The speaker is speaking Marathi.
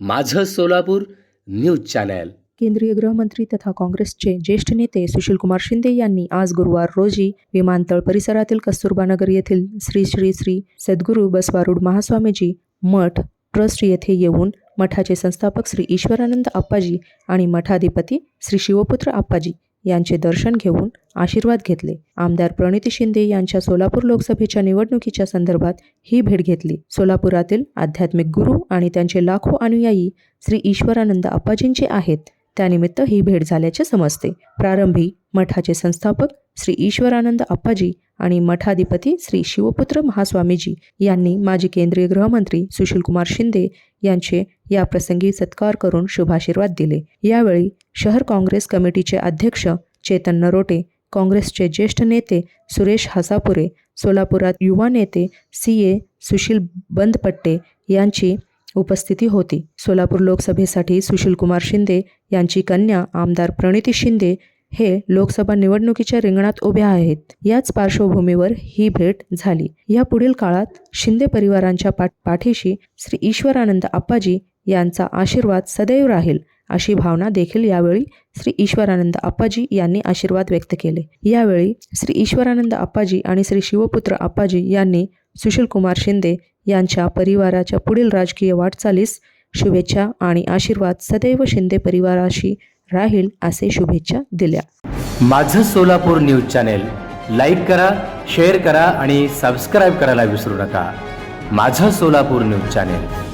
माझं सोलापूर न्यूज चॅनल. केंद्रीय गृहमंत्री तथा काँग्रेसचे ज्येष्ठ नेते सुशीलकुमार शिंदे यांनी आज गुरुवार रोजी विमानतळ परिसरातील कस्तुरबा नगर येथील श्री श्री श्री सद्गुरू बसवारूढ महास्वामीजी मठ ट्रस्ट येथे येऊन मठाचे संस्थापक श्री ईश्वरानंद आप्पाजी आणि मठाधिपती श्री शिवपुत्र आप्पाजी यांचे दर्शन घेऊन आशीर्वाद घेतले. आमदार प्रणिती शिंदे यांच्या सोलापूर लोकसभेच्या निवडणुकीच्या संदर्भात ही भेट घेतली. सोलापुरातील आध्यात्मिक गुरु आणि त्यांचे लाखो अनुयायी श्री ईश्वरानंद आप्पाजींचे आहेत. त्यानिमित्त ही भेट झाल्याचे समजते. प्रारंभी मठाचे संस्थापक श्री ईश्वरानंद आप्पाजी आणि मठाधिपती श्री शिवपुत्र महास्वामीजी यांनी माजी केंद्रीय गृहमंत्री सुशीलकुमार शिंदे यांचे या प्रसंगी सत्कार करून शुभाशीर्वाद दिले. यावेळी शहर काँग्रेस कमिटीचे अध्यक्ष चेतन नरोटे काँग्रेसचे ज्येष्ठ नेते सुरेश हसापुरे सोलापुरात युवा नेते सी ए सुशील बंदपट्टे यांची उपस्थिती होती. सोलापूर लोकसभेसाठी सुशीलकुमार शिंदे यांची कन्या आमदार प्रणिती शिंदे हे लोकसभा निवडणुकीच्या रिंगणात उभ्या आहेत. याच पार्श्वभूमीवर ही भेट झाली. या पुढील काळात शिंदे परिवारांच्या पाठीशी श्री ईश्वरानंद आप्पाजी यांचा आशीर्वाद सदैव राहील. अशी भावना देखील यावेळी श्री ईश्वरानंद आप्पाजी यांनी आशीर्वाद व्यक्त केले. यावेळी श्री ईश्वरानंद आप्पाजी आणि श्री शिवपुत्र आप्पाजी यांनी सुशीलकुमार शिंदे यांच्या परिवाराच्या पुढील राजकीय वाटचालीस शुभेच्छा आणि आशीर्वाद सदैव शिंदे परिवाराशी राहील असे शुभेच्छा दिल्या. माझं सोलापूर न्यूज चॅनेल लाईक करा शेअर करा आणि सबस्क्राईब करायला विसरू नका. माझं सोलापूर न्यूज चॅनेल.